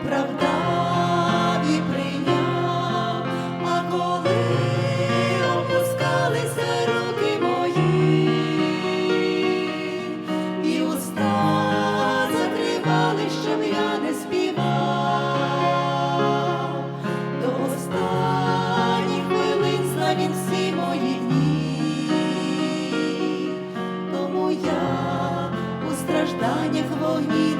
оправдав і прийняв, а коли опускалися руки мої, і уста закривали, щоб я співав, до останніх хвилин знав він всі мої дні, тому я у стражданнях вогні.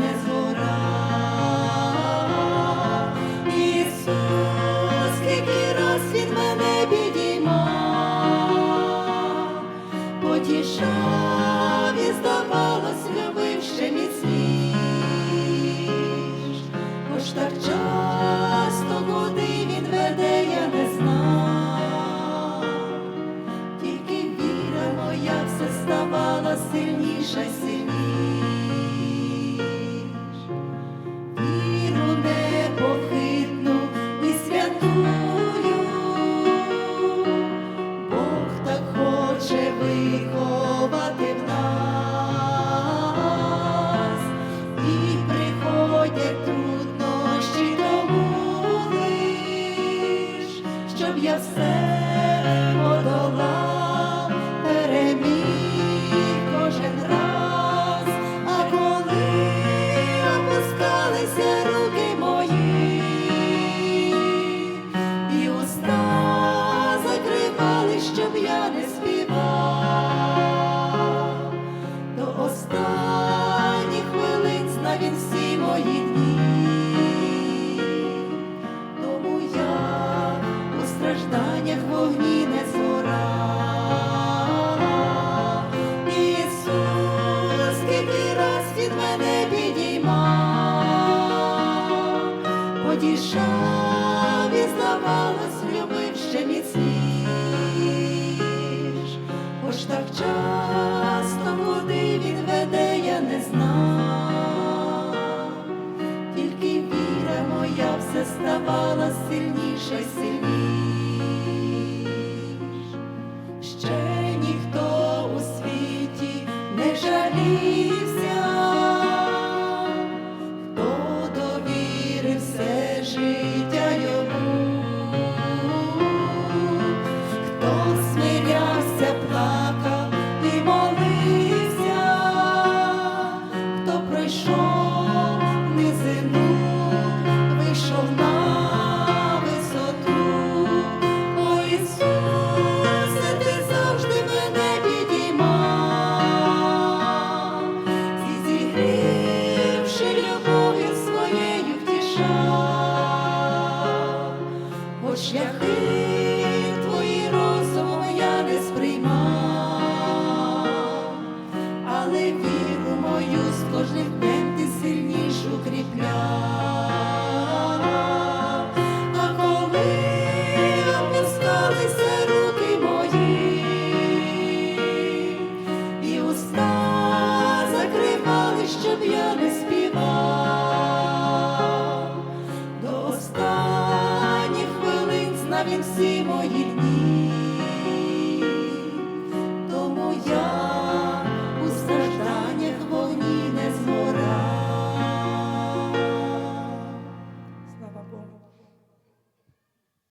Бог так хоче виховати в нас, він всі мої дні, тому я у стражданнях вогні не згорав. Ісус, скільки раз від мене підіймав, потішав і любив ще міцніш, моя ставало сильніше, сильніша не але віру мою з кожним днем ти сильнішу кріпляв. А коли опускалися руки мої, і уста закривали, щоб я не співав, до останніх хвилин знав він всі мої